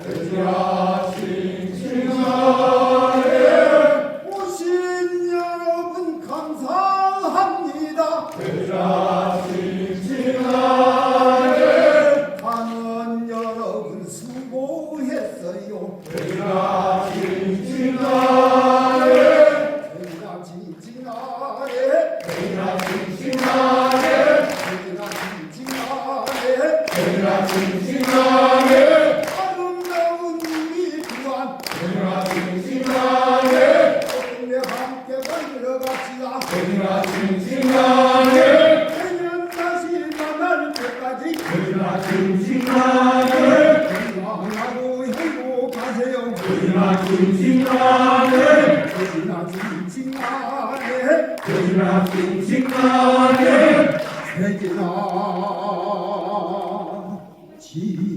啊。 진심만을 우리 함께 만들어 갑시다 대진아 진심만을 내년 다시 만날 때까지 대진아 진심만을 건강하고 행복하세요 대진아 진심만을 대진아 진심만을 대진아 진심만을 대진아 진